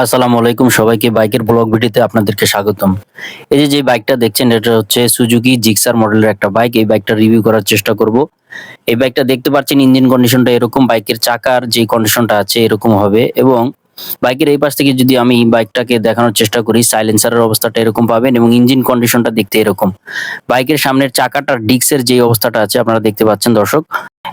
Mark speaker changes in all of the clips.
Speaker 1: আসসালামু আলাইকুম সবাইকে। বাইকের ব্লগ ভিডিওতে আপনাদেরকে স্বাগতম। এই যে যে বাইকটা দেখছেন, এটা হচ্ছে সুজুকি জিক্সার মডেলের একটা বাইক। এই বাইকটা রিভিউ করার চেষ্টা করব। এই বাইকটা দেখতে পাচ্ছেন ইঞ্জিন কন্ডিশনটা এরকম। বাইকের চাকার যে কন্ডিশনটা আছে, এরকম হবে। এবং বাইকের এই পাশ থেকে যদি আমি বাইকটাকে দেখানোর চেষ্টা করি সাইলেন্সারের অবস্থাটা এরকম পাবেন এবং ইঞ্জিন কন্ডিশনটা দেখতে এরকম। বাইকের সামনের চাকাটার ডিক্সের যে অবস্থাটা আছে আপনারা দেখতে পাচ্ছেন দর্শক।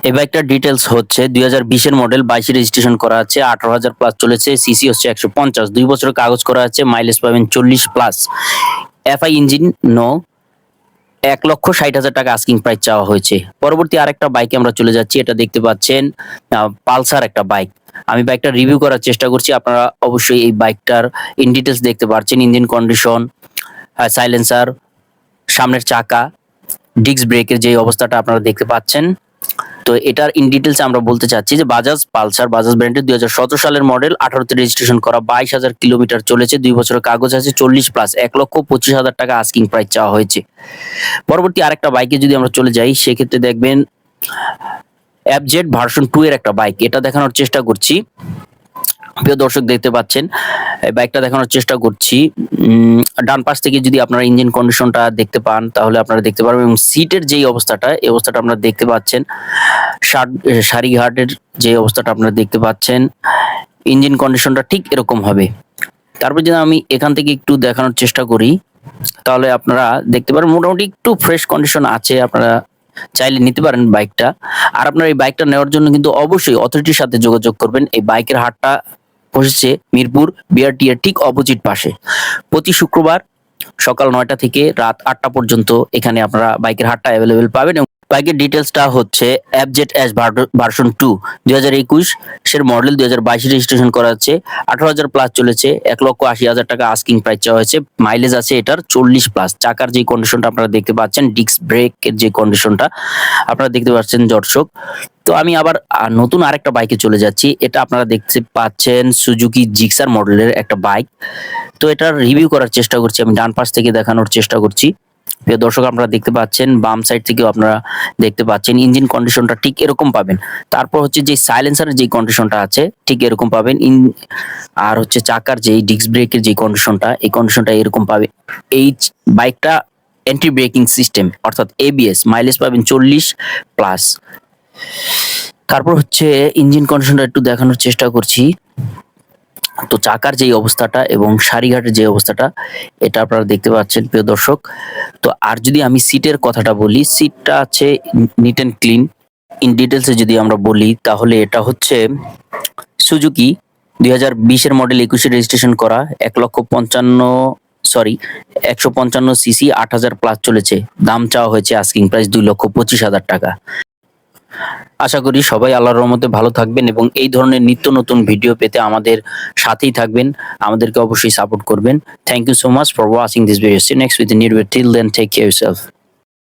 Speaker 1: এই বাইকটার ডিটেলস হচ্ছে দুই হাজার বিশের মডেল বাইশে রেজিস্ট্রেশন করা আছে, আঠারো হাজার প্লাস চলেছে সিসি হচ্ছে একশো পঞ্চাশ। দুই বছরের কাগজ করা আছে মাইলেজ পাবেন চল্লিশ প্লাস এফআই ইঞ্জিন নো এক লক্ষ ষাট হাজার টাকা আস্কিং প্রাইস চাওয়া হয়েছে। পরবর্তী আরেকটা বাইকে আমরা চলে যাচ্ছি, এটা দেখতে পাচ্ছেন পালসার একটা বাইক আমি বাইকটা রিভিউ করার চেষ্টা করছি। আপনারা অবশ্যই এই বাইকটার ইন ডিটেলস দেখতে পাচ্ছেন ইঞ্জিন কন্ডিশন সাইলেন্সার সামনের চাকা ডিস্ক ব্রেকের যে অবস্থাটা আপনারা দেখতে পাচ্ছেন। তো এটার ইন ডিটেলস আমরা বলতে চাচ্ছি যে বাজাজ পালসার বাজাজ ব্র্যান্ডের দুই হাজার সতেরো সালের মডেল আঠারোতে রেজিস্ট্রেশন করা, বাইশ হাজার কিলোমিটার চলেছে, দুই বছরের কাগজ আছে, চল্লিশ প্লাস এক লক্ষ পঁচিশ হাজার টাকা আস্কিং প্রাইস চাওয়া হয়েছে। পরবর্তী আরেকটা বাইকে যদি আমরা চলে যাই, সেক্ষেত্রে দেখবেন অ্যাপজেড ভার্সন টু এর একটা বাইক এটা দেখানোর চেষ্টা করছি। প্রিয় দর্শক, দেখতে পাচ্ছেন বাইকটা দেখানোর চেষ্টা করছি। ডান পাশ থেকে যদি আপনারা ইঞ্জিন কন্ডিশনটা দেখতে পান, তাহলে আপনারা দেখতে পারবেন এবং সিটের যেই অবস্থাটা, এই অবস্থাটা আপনারা দেখতে পাচ্ছেন। সারিঘাটের যে অবস্থাটা আপনারা দেখতে পাচ্ছেন ইঞ্জিন কন্ডিশনটা ঠিক এরকম হবে। তারপর যদি আমি এখান থেকে একটু দেখানোর চেষ্টা করি, তাহলে আপনারা দেখতে পারেন মোটামুটি একটু ফ্রেশ কন্ডিশন আছে। আপনারা চাইলে নিতে পারেন বাইকটা। আর আপনার এই বাইকটা নেওয়ার জন্য কিন্তু অবশ্যই অথরিটির সাথে যোগাযোগ করবেন। এই বাইকের হাটটা বসেছে মিরপুর, বিআরটিএর ঠিক অপোজিট পাশে। প্রতি শুক্রবার সকাল নয়টা থেকে রাত আটটা পর্যন্ত এখানে আপনারা বাইকের হাটটা অ্যাভেলেবেল পাবেন বাইকের ডিটেলসটা হচ্ছে অ্যাপজেট এস ভার্সন টু দুই হাজার একুশ, সের মডেল দুই হাজার বাইশে রেজিস্ট্রেশন করা হচ্ছে আঠারো হাজার প্লাস চলেছে, এক লক্ষ আশি হাজার টাকা আস্কিং প্রাইস চাওয়া হয়েছে মাইলেজ আছে এটার চল্লিশ প্লাস চাকার যে কন্ডিশনটা আপনারা দেখতে পাচ্ছেন ডিস্ক ব্রেকের যে কন্ডিশনটা আপনারা দেখতে পাচ্ছেন দর্শক। তো আমি আবার নতুন আরেকটা বাইকে চলে যাচ্ছি, এটা আপনারা দেখতে পাচ্ছেন সুজুকি জিক্সার মডেলের একটা বাইক তো এটার রিভিউ করার চেষ্টা করছি, আমি ডান পাশ থেকে দেখানোর চেষ্টা করছি। প্রিয় দর্শক, আপনারা দেখতে পাচ্ছেন, বাম সাইড থেকেও আপনারা দেখতে পাচ্ছেন ইঞ্জিন কন্ডিশনটা ঠিক এরকম পাবেন। তারপর হচ্ছে যে সাইলেন্সারের যে কন্ডিশনটা আছে, ঠিক এরকম পাবেন। ইন, আর হচ্ছে চাকার যে ডিস্ক ব্রেকের যে কন্ডিশনটা এই কন্ডিশনটা এরকম পাবে। এই বাইকটা অ্যান্টি ব্রেকিং সিস্টেম অর্থাৎ এবিএস মাইলেজ পাবেন চল্লিশ প্লাস তারপর হচ্ছে ইঞ্জিন কন্ডিশনটা একটু দেখানোর চেষ্টা করছি। তো চাকার যে অবস্থাটা এবং সারিঘাটের যে অবস্থাটা, এটা আপনারা দেখতে পাচ্ছেন, প্রিয় দর্শক। তো আর যদি আমি সিটের কথাটা বলি, সিটটা আছে নিট অ্যান্ড ক্লিন ইন ডিটেলসে যদি আমরা বলি, তাহলে এটা হচ্ছে সুজুকি দুই হাজার বিশের মডেল একুশে রেজিস্ট্রেশন করা, এক লক্ষ পঞ্চান্ন সরি একশো পঞ্চান্ন সিসি আট হাজার প্লাস চলেছে। দাম চাওয়া হয়েছে আস্কিং প্রাইস দুই লক্ষ পঁচিশ হাজার টাকা। আশা করি সবাই আল্লাহর রহমতে ভালো থাকবেন এবং এই ধরনের নিত্য নতুন ভিডিও পেতে আমাদের সাথেই থাকবেন। আমাদেরকে অবশ্যই সাপোর্ট করবেন। Thank you so much for watching this video see next with new till then take care yourself